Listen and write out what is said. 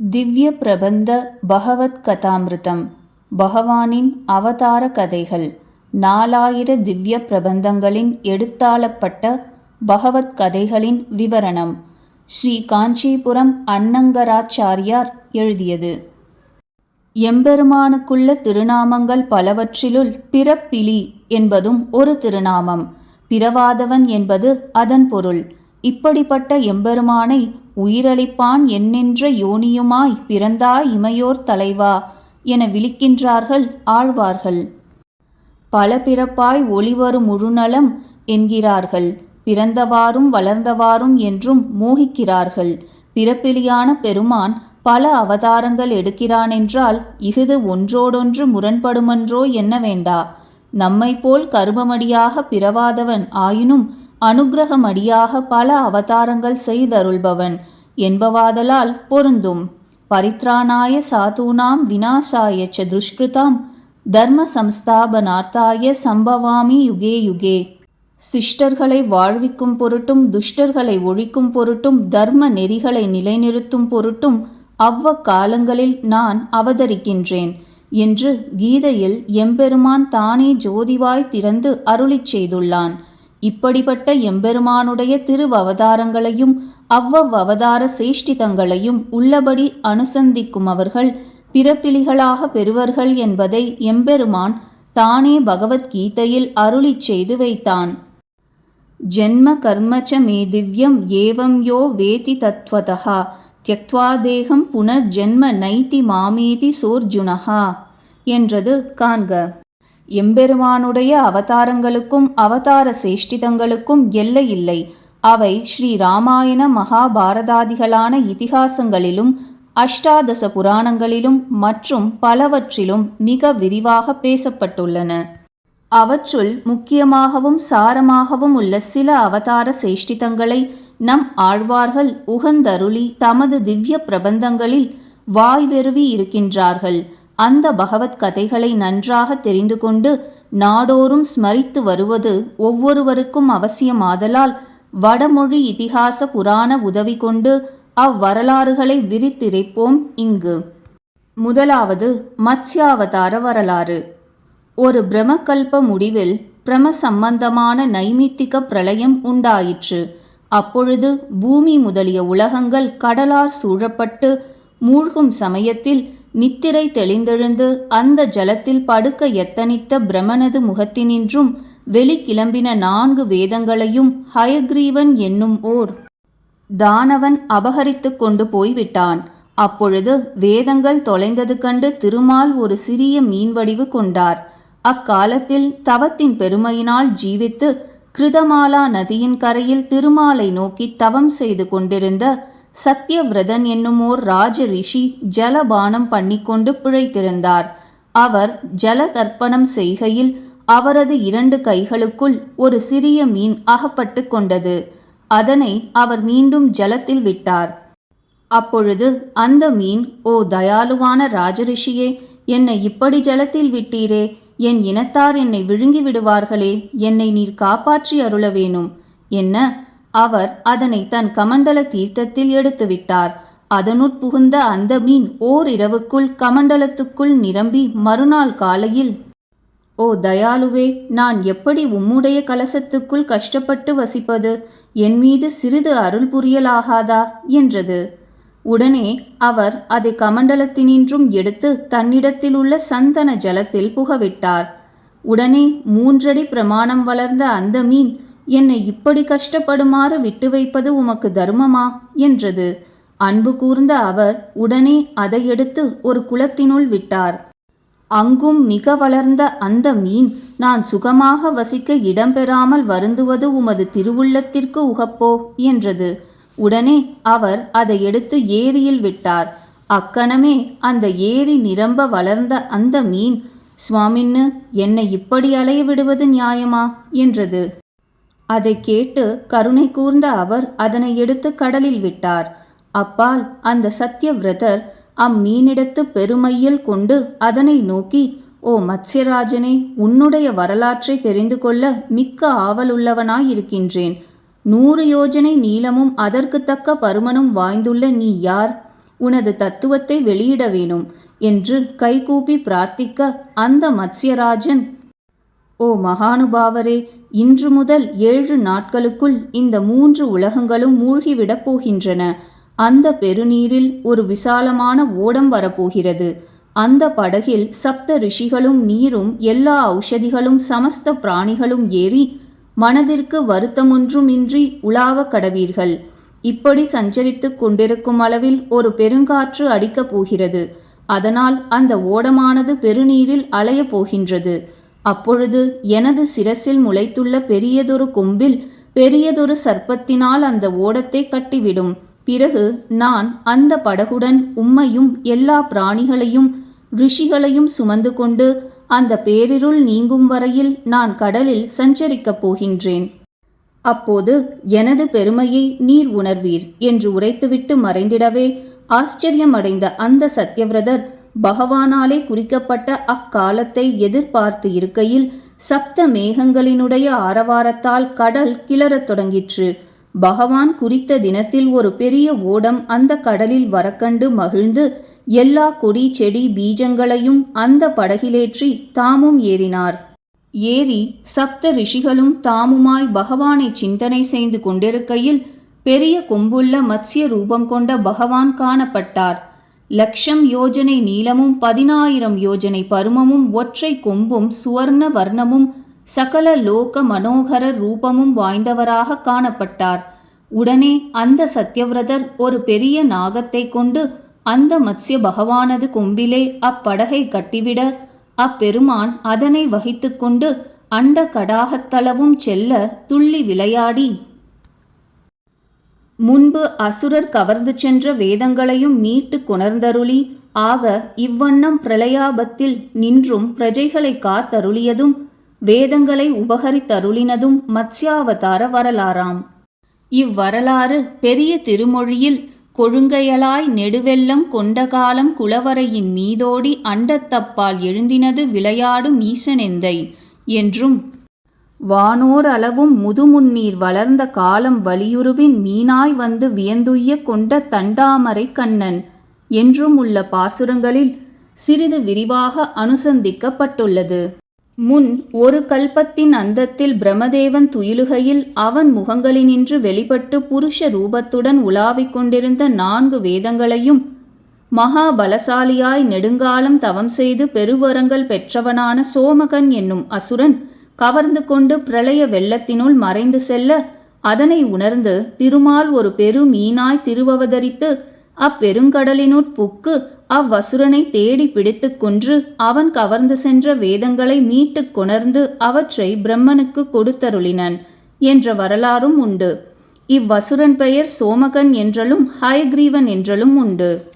திவ்ய பிரபந்த பகவத் கதாமிருதம் பகவானின் அவதார கதைகள் நாலாயிர திவ்ய பிரபந்தங்களின் எடுத்தாளப்பட்ட பகவத் கதைகளின் விவரணம் ஸ்ரீ காஞ்சிபுரம் அன்னங்கராச்சாரியார் எழுதியது. எம்பெருமானுக்குள்ள திருநாமங்கள் பலவற்றிலுள் பிறப்பிலி என்பதும் ஒரு திருநாமம் பிறவாதவன் என்பது அதன் பொருள். இப்படிப்பட்ட எம்பெருமானை உயிரளிப்பான் என்னென்ற யோனியுமாய் பிறந்தாய் இமையோர் தலைவா என விழிக்கின்றார்கள் ஆழ்வார்கள். பல பிறப்பாய் ஒளிவரும் முழுநலம் என்கிறார்கள். பிறந்தவாறும் வளர்ந்தவாறும் என்றும் மோகிக்கிறார்கள். பிறப்பிலியான பெருமான் பல அவதாரங்கள் எடுக்கிறானென்றால் இஃது ஒன்றோடொன்று முரண்படுமன்றோ என்ன வேண்டா? நம்மை போல் கருமமடியாக பிறவாதவன் ஆயினும் அனுக்கிரகமடியாக பல அவதாரங்கள் செய்தருள்பவன் என்பவாதலால் பொருந்தும். பரித்ராணாய சாதூனாம் விநாசாய ச துஷ்கிருதாம் தர்ம சம்ஸ்தாபனார்த்தாய சம்பவாமி யுகே யுகே. சிஷ்டர்களை வாழ்விக்கும் பொருட்டும் துஷ்டர்களை ஒழிக்கும் பொருட்டும் தர்ம நெறிகளை நிலைநிறுத்தும் பொருட்டும் அவ்வக்காலங்களில் நான் அவதரிக்கின்றேன் என்று கீதையில் எம்பெருமான் தானே ஜோதிவாய் திறந்து அருளிச் செய்துள்ளான். இப்படிப்பட்ட எம்பெருமானுடைய திருவவதாரங்களையும் அவ்வவதார சேஷ்டிதங்களையும் உள்ளபடி அனுசந்திக்கும் அவர்கள் பிறப்பிலிகளாக பெறுவர்கள் என்பதை எம்பெருமான் தானே பகவத்கீதையில் அருளிச் செய்து வைத்தான். ஜென்ம கர்மச்ச மே திவ்யம் ஏவம் யோ வேதி தத்வதா தியக்வா தேகம் புனர்ஜென்ம நைதி மாமேதி சோர்ஜுனஹா என்றது காண்க. எம்பெருமானுடைய அவதாரங்களுக்கும் அவதார சேஷ்டிதங்களுக்கும் எல்லை இல்லை. அவை ஸ்ரீ ராமாயண மகாபாரதாதிகளான இதிகாசங்களிலும் அஷ்டாதச புராணங்களிலும் மற்றும் பலவற்றிலும் மிக விரிவாக பேசப்பட்டுள்ளன. அவற்றுள் முக்கியமாகவும் சாரமாகவும் உள்ள சில அவதார சேஷ்டிதங்களை நம் ஆழ்வார்கள் உகந்தருளி தமது திவ்ய பிரபந்தங்களில் வாய்வெருவி இருக்கின்றார்கள். அந்த பகவத் கதைகளை நன்றாக தெரிந்து கொண்டு நாடோறும் ஸ்மரித்து வருவது ஒவ்வொருவருக்கும் அவசியமாதலால் வடமொழி இதிகாச புராண உதவி கொண்டு அவ்வரலாறுகளை விரித்திரைப்போம் இங்கு. முதலாவது மத்ஸ்யாவதார வரலாறு. ஒரு பிரமகல்ப முடிவில் பிரம சம்பந்தமான நைமித்திக பிரளயம் உண்டாயிற்று. அப்பொழுது பூமி முதலிய உலகங்கள் கடலார் சூழப்பட்டு மூழ்கும் சமயத்தில் நித்திரை தெளிந்தெழுந்து அந்த ஜலத்தில் படுக்க எத்தனித்த பிரமனது முகத்தினின்றும் வெளிக்கிளம்பின நான்கு வேதங்களையும் ஹயக்ரீவன் என்னும் ஓர் தானவன் அபகரித்து கொண்டு போய்விட்டான். அப்பொழுது வேதங்கள் தொலைந்தது கண்டு திருமால் ஒரு சிறிய மீன் வடிவு கொண்டார். அக்காலத்தில் தவத்தின் பெருமையினால் ஜீவித்து கிருதமாலா நதியின் கரையில் திருமாலை நோக்கி தவம் செய்து கொண்டிருந்த சத்யவிரதன் என்னுமோர் ராஜ ரிஷி ஜலபானம் பண்ணிக்கொண்டு பிழைத்திருந்தார். அவர் ஜல தர்ப்பணம் செய்கையில் அவரது இரண்டு கைகளுக்குள் ஒரு சிறிய மீன் அகப்பட்டு கொண்டது. அதனை அவர் மீண்டும் ஜலத்தில் விட்டார். அப்பொழுது அந்த மீன் ஓ தயாலுவான ராஜரிஷியே என்னை இப்படி ஜலத்தில் விட்டீரே என் இனத்தார் என்னை விழுங்கி விடுவார்களே என்னை நீர் காப்பாற்றி அருள வேணும். என்ன அவர் அதனை தன் கமண்டல தீர்த்தத்தில் எடுத்துவிட்டார் அதனுட் புகுந்த அந்த மீன் ஓர் இரவுக்குள் கமண்டலத்துக்குள் நிரம்பி மறுநாள் காலையில் ஓ தயாலுவே நான் எப்படி உம்முடைய கலசத்துக்குள் கஷ்டப்பட்டு வசிப்பது? என் மீது சிறிது அருள் புரியலாகாதா? என்றது. உடனே அவர் அதை கமண்டலத்தினின்றும் எடுத்து தன்னிடத்தில் உள்ள சந்தன ஜலத்தில் புகவிட்டார். உடனே மூன்றடி பிரமாணம் வளர்ந்த அந்த மீன் என்னை இப்படி கஷ்டப்படுமாறு விட்டு வைப்பது உமக்கு தர்மமா? என்றது. அன்பு கூர்ந்த அவர் உடனே அதை எடுத்து ஒரு குளத்தினுள் விட்டார். அங்கும் மிக வளர்ந்த அந்த மீன் நான் சுகமாக வசிக்க இடம்பெறாமல் வருந்துவது உமது திருவுள்ளத்திற்கு உகப்போ? என்றது. உடனே அவர் அதை எடுத்து ஏரியில் விட்டார். அக்கணமே அந்த ஏரி நிரம்ப வளர்ந்த அந்த மீன் சுவாமின்னு என்னை இப்படி அலைய விடுவது நியாயமா? என்றது. அதை கேட்டு கருணை கூர்ந்த அவர் அதனை எடுத்து கடலில் விட்டார். அப்பால் அந்த சத்தியவிரதர் அம்மீனிடத்து பெருமையில் கொண்டு அதனை நோக்கி ஓ மத்ஸ்யராஜனே உன்னுடைய வரலாற்றை தெரிந்து கொள்ள மிக்க ஆவலுள்ளவனாயிருக்கின்றேன். நூறு யோஜனை நீளமும் அதற்கு தக்க பருமனும் வாய்ந்துள்ள நீ யார்? உனது தத்துவத்தை வெளியிட வேணும் என்று கைகூப்பி பிரார்த்திக்க அந்த மத்ஸ்யராஜன் ஓ மகானுபாவரே இன்று முதல் ஏழு நாட்களுக்குள் இந்த மூன்று உலகங்களும் மூழ்கிவிடப் போகின்றன. அந்த பெருநீரில் ஒரு விசாலமான ஓடம் வரப்போகிறது. அந்த படகில் சப்த ரிஷிகளும் நீரும் எல்லா ஔஷதிகளும் சமஸ்த பிராணிகளும் ஏறி மனதிற்கு வருத்தமொன்றுமின்றி உலாவ கடவீர்கள். இப்படி சஞ்சரித்துக் கொண்டிருக்கும் அளவில் ஒரு பெருங்காற்று அடிக்கப் போகிறது. அதனால் அந்த ஓடமானது பெருநீரில் அலையப் போகின்றது. அப்பொழுது எனது சிரசில் முளைத்துள்ள பெரியதொரு கொம்பில் பெரியதொரு சர்ப்பத்தினால் அந்த ஓடத்தை கட்டிவிடும். பிறகு நான் அந்த படகுடன் உம்மையும் எல்லா பிராணிகளையும் ரிஷிகளையும் சுமந்து கொண்டு அந்த பேரிருள் நீங்கும் வரையில் நான் கடலில் சஞ்சரிக்கப் போகின்றேன். அப்போது எனது பெருமையை நீர் உணர்வீர் என்று உரைத்துவிட்டு மறைந்திடவே ஆச்சரியமடைந்த அந்த சத்யவிரதர் பகவானாலே குறிக்கப்பட்ட அக்காலத்தை எதிர்பார்த்து இருக்கையில் சப்த மேகங்களினுடைய ஆரவாரத்தால் கடல் கிளறத் தொடங்கிற்று. பகவான் குறித்த தினத்தில் ஒரு பெரிய ஓடம் அந்த கடலில் வரக்கண்டு மகிழ்ந்து எல்லா கொடி செடி பீஜங்களையும் அந்த படகிலேற்றி தாமும் ஏறினார். ஏறி சப்த ரிஷிகளும் தாமுமாய் பகவானை சிந்தனை செய்து கொண்டிருக்கையில் பெரிய கொம்புள்ள மத்ய ரூபம் கொண்ட பகவான் காணப்பட்டார். லட்சம் யோஜனை நீளமும் பதினாயிரம் யோஜனை பருமமும் ஒற்றை கொம்பும் சுவர்ண வர்ணமும் சகல லோக மனோகர ரூபமும் வாய்ந்தவராக காணப்பட்டார். உடனே அந்த சத்யவிரதர் ஒரு பெரிய நாகத்தை கொண்டு அந்த மத்ஸ்ய பகவானது கொம்பிலே அப்படகை கட்டிவிட அப்பெருமான் அதனை வகித்துக்கொண்டு அண்ட கடாகத்தளவும் செல்ல துள்ளி விளையாடி முன்பு அசுரர் கவர்ந்து சென்ற வேதங்களையும் மீட்டு கொணர்ந்தருளி ஆக இவ்வண்ணம் பிரளயாபத்தில் நின்றும் பிரஜைகளை காத்தருளியதும் வேதங்களை உபகரித்தருளினதும் மத்ஸ்யாவதார வரலாறாம். இவ்வரலாறு பெரிய திருமொழியில் கொழுங்கையலாய் நெடுவெல்லம் கொண்ட காலம் குளவரையின் மீதோடி அண்டத்தப்பால் எழுந்தினது விளையாடும் ஈசனெந்தை என்றும் வானோர் அளவும் முதுமுன்னீர் வளர்ந்த காலம் வலியுருவின் மீனாய் வந்து வியந்துய்ய கொண்ட தண்டாமரை கண்ணன். என்றும் உள்ள பாசுரங்களில் சிறிது விரிவாக அனுசந்திக்கப்பட்டுள்ளது. முன் ஒரு கல்பத்தின் அந்தத்தில் பிரமதேவன் துயிலுகையில் அவன் முகங்களினின்று வெளிப்பட்டு புருஷ ரூபத்துடன் உலாவிக் கொண்டிருந்த நான்கு வேதங்களையும் மகா பலசாலியாய் நெடுங்காலம் தவம் செய்து பெருவரங்கள் பெற்றவனான சோமகன் என்னும் அசுரன் கவர்ந்து கொண்டு பிரளய வெள்ளத்தினுள் மறைந்து செல்ல அதனை உணர்ந்து திருமால் ஒரு பெரு மீனாய் திருவவதரித்து அப்பெருங்கடலினுட் புக்கு அவ்வசுரனை தேடி பிடித்து கொன்று அவன் கவர்ந்து சென்ற வேதங்களை மீட்டுக் கொணர்ந்து அவற்றை பிரம்மனுக்கு கொடுத்தருளினன் என்ற வரலாறும் உண்டு. இவ்வசுரன் பெயர் சோமகன் என்றலும் ஹயக்ரீவன் என்றலும் உண்டு.